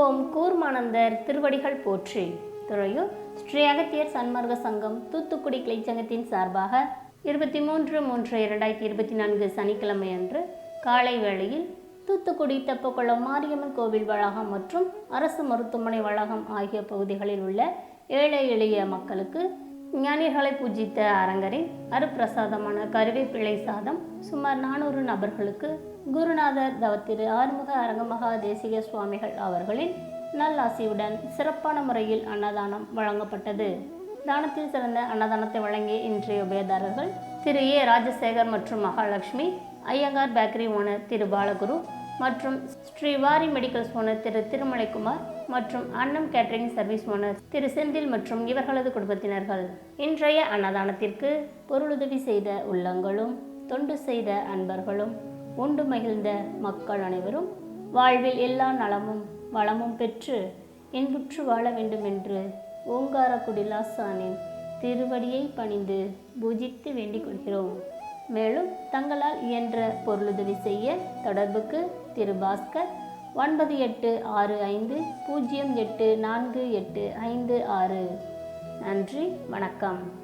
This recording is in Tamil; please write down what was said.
ஓம் கூர்மானந்தர் திருவடிகள் போற்றி. துறையூர் ஸ்ரீ அகத்தியர் சன்மார்க்க சங்கம் தூத்துக்குடி கிளைச்சங்கத்தின் சார்பாக இருபத்தி மூன்று மூன்று இரண்டாயிரத்தி இருபத்தி நான்கு சனிக்கிழமை அன்று காலை வேளையில் தூத்துக்குடி தெப்பக்குளம் மாரியம்மன் கோவில் வளாகம் மற்றும் அரசு மருத்துவமனை வளாகம் ஆகிய பகுதிகளில் உள்ள ஏழை எளிய மக்களுக்கு ஞானிகளை பூஜித்த அரங்கரின் அருப்பிரசாதமான கருவேப்பிள்ளை சாதம் சுமார் நானூறு நபர்களுக்கு குருநாதர் தவத்திரு ஆறுமுக அரங்கமகா தேசிக சுவாமிகள் அவர்களின் நல்லாசியுடன் சிறப்பான முறையில் அன்னதானம் வழங்கப்பட்டது. தானத்தில் சிறந்த அன்னதானத்தை வழங்கிய இன்றைய உபயதாரர்கள் திரு ஏ. ராஜசேகர் மற்றும் மகாலட்சுமி ஐயங்கார் பேக்கரி ஓனர் திரு பாலகுரு மற்றும் ஸ்ரீவாரி மெடிக்கல்ஸ் ஓனர் திரு திருமலைக்குமார் மற்றும் Annam catering service owner Thiru Senthil மற்றும் இவர்களது குடும்பத்தினர்கள். இன்றைய அன்னதானத்திற்கு பொருளுதவி செய்த உள்ளங்களும் தொண்டு செய்த அன்பர்களும் உண்டு மகிழ்ந்த மக்கள் அனைவரும் வாழ்வில் எல்லா நலமும் வளமும் பெற்று இன்புற்று வாழ வேண்டும் என்று ஓங்காரக்குடி லாசானின் திருவடியை பணிந்து பூஜித்து வேண்டிக் கொள்கிறோம். மேலும் தங்களால் இயன்ற பொருளுதவி செய்ய தொடர்புக்கு திரு பாஸ்கர் ஒன்பது எட்டு ஆறு ஐந்து பூஜ்ஜியம் எட்டு நான்கு எட்டு ஐந்து ஆறு. நன்றி வணக்கம்.